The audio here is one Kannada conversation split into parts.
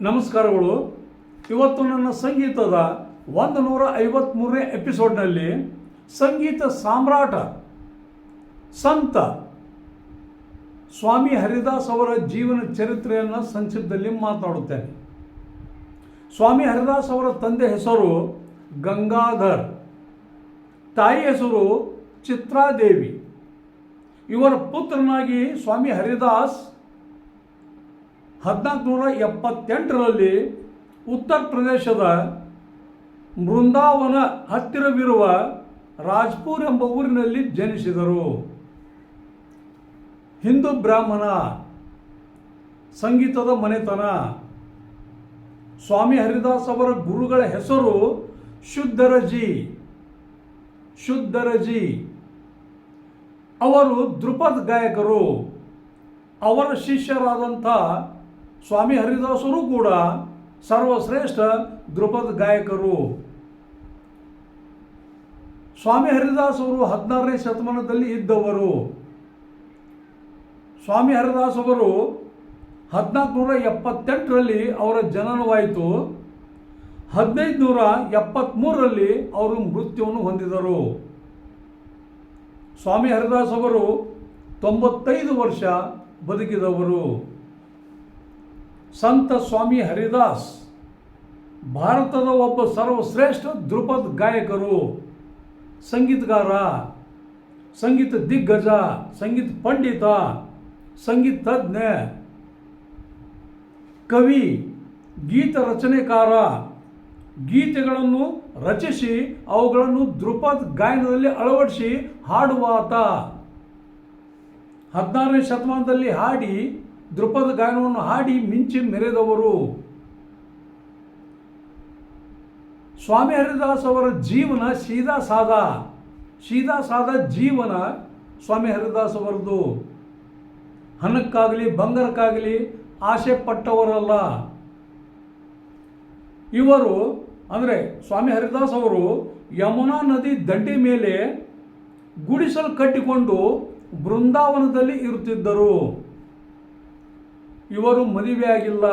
ನಮಸ್ಕಾರಗಳು. ಇವತ್ತು ನನ್ನ ಸಂಗೀತದ ಒಂದು ನೂರ ಐವತ್ತ್ಮೂರನೇ ಎಪಿಸೋಡ್ನಲ್ಲಿ ಸಂಗೀತ ಸಾಮ್ರಾಟ ಸಂತ ಸ್ವಾಮಿ ಹರಿದಾಸ್ ಅವರ ಜೀವನ ಚರಿತ್ರೆಯನ್ನು ಸಂಕ್ಷಿಪ್ತದಲ್ಲಿ ಮಾತನಾಡುತ್ತೇನೆ. ಸ್ವಾಮಿ ಹರಿದಾಸ್ ಅವರ ತಂದೆ ಹೆಸರು ಗಂಗಾಧರ್. ತಾಯಿ ಹೆಸರು ಚಿತ್ರಾದೇವಿ. ಇವರ ಪುತ್ರನಾಗಿ ಸ್ವಾಮಿ ಹರಿದಾಸ್ ಹದಿನಾಲ್ಕು ನೂರ ಎಪ್ಪತ್ತೆಂಟರಲ್ಲಿ ಉತ್ತರ ಪ್ರದೇಶದ ಬೃಂದಾವನ ಹತ್ತಿರವಿರುವ ರಾಜ್ಪುರ್ ಎಂಬ ಊರಿನಲ್ಲಿ ಜನಿಸಿದರು. ಹಿಂದೂ ಬ್ರಾಹ್ಮಣ ಸಂಗೀತದ ಮನೆತನ. ಸ್ವಾಮಿ ಹರಿದಾಸ್ ಅವರ ಗುರುಗಳ ಹೆಸರು ಶುದ್ಧರಜಿ. ಶುದ್ಧರಜಿ. ಅವರು ಧ್ರುಪದ್ ಗಾಯಕರು. ಅವರ ಶಿಷ್ಯರಾದಂಥ ಸ್ವಾಮಿ ಹರಿದಾಸರು ಕೂಡ ಸರ್ವಶ್ರೇಷ್ಠ ಧ್ರುಪದ್ ಗಾಯಕರು. ಸ್ವಾಮಿ ಹರಿದಾಸ್ ಅವರು ಹದಿನಾರನೇ ಶತಮಾನದಲ್ಲಿ ಇದ್ದವರು. ಸ್ವಾಮಿ ಹರಿದಾಸ್ ಅವರು ಹದಿನಾಲ್ಕು ನೂರ ಎಪ್ಪತ್ತೆಂಟರಲ್ಲಿ ಅವರ ಜನನವಾಯಿತು. ಹದಿನೈದು ನೂರ ಎಪ್ಪತ್ತ್ಮೂರರಲ್ಲಿ ಅವರು ಮೃತ್ಯುವನ್ನು ಹೊಂದಿದರು. ಸ್ವಾಮಿ ಹರಿದಾಸ್ ಅವರು ತೊಂಬತ್ತೈದು ವರ್ಷ ಬದುಕಿದವರು. ಸಂತ ಸ್ವಾಮಿ ಹರಿದಾಸ್, ಭಾರತದ ಒಬ್ಬ ಸರ್ವಶ್ರೇಷ್ಠ ಧ್ರುಪದ್ ಗಾಯಕರು, ಸಂಗೀತಗಾರ, ಸಂಗೀತ ದಿಗ್ಗಜ, ಸಂಗೀತ ಪಂಡಿತ, ಸಂಗೀತ ತಜ್ಞ, ಕವಿ, ಗೀತ ರಚನೆಕಾರ, ಗೀತೆಗಳನ್ನು ರಚಿಸಿ ಅವುಗಳನ್ನು ಧ್ರುಪದ್ ಗಾಯನದಲ್ಲಿ ಅಳವಡಿಸಿ ಹಾಡುವಾತ. ಹದಿನಾರನೇ ಶತಮಾನದಲ್ಲಿ ಹಾಡಿ ಧ್ರುಪದ ಗಾಯನವನ್ನು ಹಾಡಿ ಮಿಂಚಿ ಮೆರೆದವರು. ಸ್ವಾಮಿ ಹರಿದಾಸ್ ಅವರ ಜೀವನ ಸೀದಾ ಸಾದಾ. ಸೀದಾ ಸಾದಾ ಜೀವನ ಸ್ವಾಮಿ ಹರಿದಾಸ್ ಅವರದು. ಹಣಕ್ಕಾಗಲಿ, ಬಂಗಾರಕ್ಕಾಗಲಿ ಆಸೆ ಪಟ್ಟವರಲ್ಲ. ಇವರು, ಅಂದರೆ ಸ್ವಾಮಿ ಹರಿದಾಸ್ ಅವರು ಯಮುನಾ ನದಿ ದಂಡೆ ಮೇಲೆ ಗುಡಿಸಲು ಕಟ್ಟಿಕೊಂಡು ಬೃಂದಾವನದಲ್ಲಿ ಇರುತ್ತಿದ್ದರು. ಇವರು ಮದುವೆಯಾಗಿಲ್ಲ.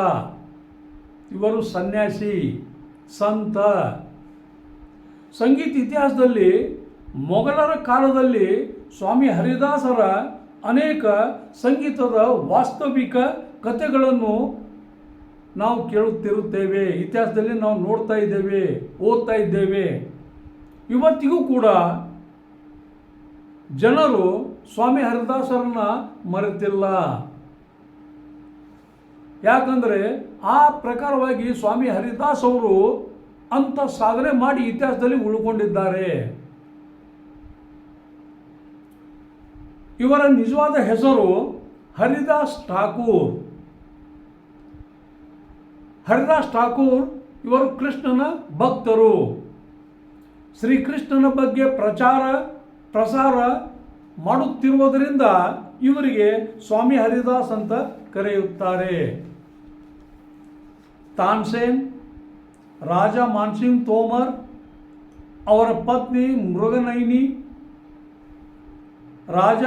ಇವರು ಸನ್ಯಾಸಿ, ಸಂತ. ಸಂಗೀತ ಇತಿಹಾಸದಲ್ಲಿ ಮೊಘಲರ ಕಾಲದಲ್ಲಿ ಸ್ವಾಮಿ ಹರಿದಾಸರ ಅನೇಕ ಸಂಗೀತದ ವಾಸ್ತವಿಕ ಕಥೆಗಳನ್ನು ನಾವು ಕೇಳುತ್ತಿರುತ್ತೇವೆ. ಇತಿಹಾಸದಲ್ಲಿ ನಾವು ನೋಡ್ತಾ ಇದ್ದೇವೆ, ಓದ್ತಾ ಇದ್ದೇವೆ. ಇವತ್ತಿಗೂ ಕೂಡ ಜನರು ಸ್ವಾಮಿ ಹರಿದಾಸರನ್ನ ಮರೆತಿಲ್ಲ. ಯಾಕಂದರೆ ಆ ಪ್ರಕಾರವಾಗಿ ಸ್ವಾಮಿ ಹರಿದಾಸ್ ಅವರು ಅಂತ ಸಾಧನೆ ಮಾಡಿ ಇತಿಹಾಸದಲ್ಲಿ ಉಳ್ಕೊಂಡಿದ್ದಾರೆ. ಇವರ ನಿಜವಾದ ಹೆಸರು ಹರಿದಾಸ್ ಠಾಕೂರ್. ಹರಿದಾಸ್ ಠಾಕೂರ್ ಇವರು ಕೃಷ್ಣನ ಭಕ್ತರು. ಶ್ರೀಕೃಷ್ಣನ ಬಗ್ಗೆ ಪ್ರಚಾರ, ಪ್ರಸಾರ ಮಾಡುತ್ತಿರುವುದರಿಂದ ಇವರಿಗೆ ಸ್ವಾಮಿ ಹರಿದಾಸ್ ಅಂತ ಕರೆಯುತ್ತಾರೆ. ತಾನ್ಸೇನ್ ರಾಜ ಮಾನ್ಸಿಂಗ್ ತೋಮರ್ ಅವರ ಪತ್ನಿ ಮೃಗನೈನಿ ರಾಜ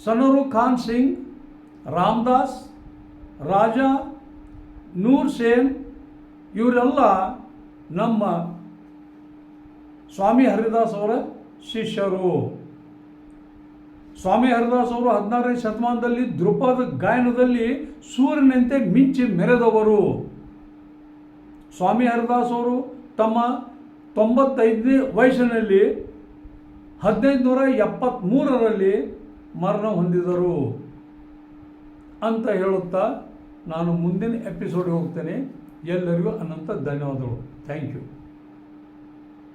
ಸನರು ಖಾನ್ ಸಿಂಗ್ ರಾಮದಾಸ್ ರಾಜ ನೂರ್ ಸೇನ್ ಇವರೆಲ್ಲ ನಮ್ಮ ಸ್ವಾಮಿ ಹರಿದಾಸ್ ಅವರ ಶಿಷ್ಯರು ಸ್ವಾಮಿ ಹರಿದಾಸ್ ಅವರು ಹದಿನಾರನೇ ಶತಮಾನದಲ್ಲಿ ಧ್ರುಪದ ಗಾಯನದಲ್ಲಿ ಸೂರ್ಯನಂತೆ ಮಿಂಚಿ ಮೆರೆದವರು. ಸ್ವಾಮಿ ಹರಿದಾಸ್ ಅವರು ತಮ್ಮ ತೊಂಬತ್ತೈದನೇ ವಯಸ್ಸಿನಲ್ಲಿ ಹದಿನೈದು ನೂರ ಎಪ್ಪತ್ತ್ಮೂರರಲ್ಲಿ ಮರಣ ಹೊಂದಿದರು ಅಂತ ಹೇಳುತ್ತಾ ನಾನು ಮುಂದಿನ ಎಪಿಸೋಡ್ಗೆ ಹೋಗ್ತೇನೆ. ಎಲ್ಲರಿಗೂ ಅನಂತ ಧನ್ಯವಾದಗಳು. Thank you